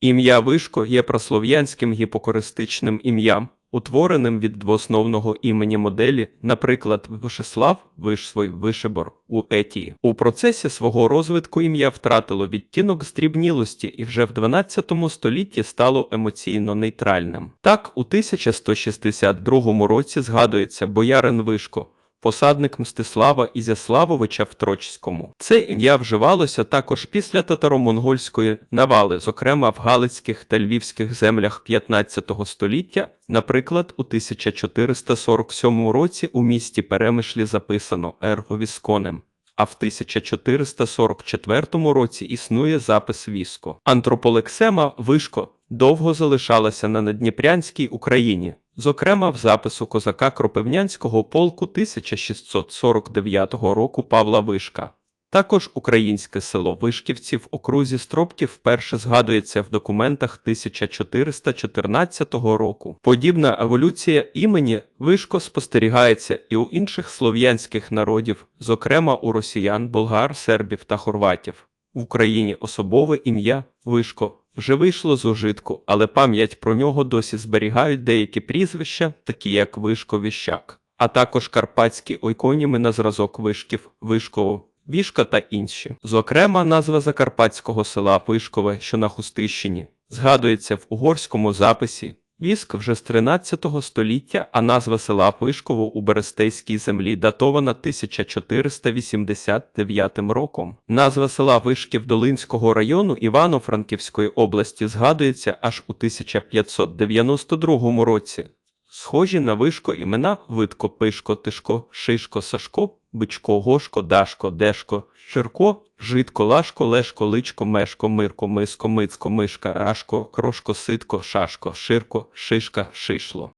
Ім'я Вишко є прослов'янським гіпокористичним ім'ям, утвореним від двоосновного імені моделі, наприклад, Вишеслав, Вишсвой, Вишебор у Етії. У процесі свого розвитку ім'я втратило відтінок здрібнілості і вже в 12 столітті стало емоційно нейтральним. Так, у 1162 році згадується боярин Вишко, посадник Мстислава Ізяславовича в Трочському. Це ім'я вживалося також після татаро-монгольської навали, зокрема в Галицьких та Львівських землях 15 століття. Наприклад, у 1447 році у місті Перемишлі записано «Ерго Вісконем», а в 1444 році існує запис Віско. Антрополексема Вишко довго залишалася на Надніпрянській Україні, зокрема в запису козака Кропивнянського полку 1649 року Павла Вишка. Також українське село Вишківці в окрузі Строптів вперше згадується в документах 1414 року. Подібна еволюція імені Вишко спостерігається і у інших слов'янських народів, зокрема у росіян, болгар, сербів та хорватів. В Україні особове ім'я Вишко вже вийшло з ужитку, але пам'ять про нього досі зберігають деякі прізвища, такі як Вишко Віщак, а також карпатські ойконіми на зразок Вишків, Вишково, Вішка та інші. Зокрема, назва закарпатського села Вишкове, що на Хустищині, згадується в угорському записі. Віск вже з 13 століття, а назва села Пишково у Берестейській землі датована 1489 роком. Назва села Вишків Долинського району Івано-Франківської області згадується аж у 1592 році. Схожі на вишко імена Витко, Пишко, Тишко, Шишко, Сашко, Бичко, Гошко, Дашко, Дешко, Ширко, Житко, Лашко, Лешко, Личко, Мешко, Мирко, Миско, Мицко, Мишка, Рашко, Крошко, Ситко, Шашко, Ширко, Шишка, Шишло.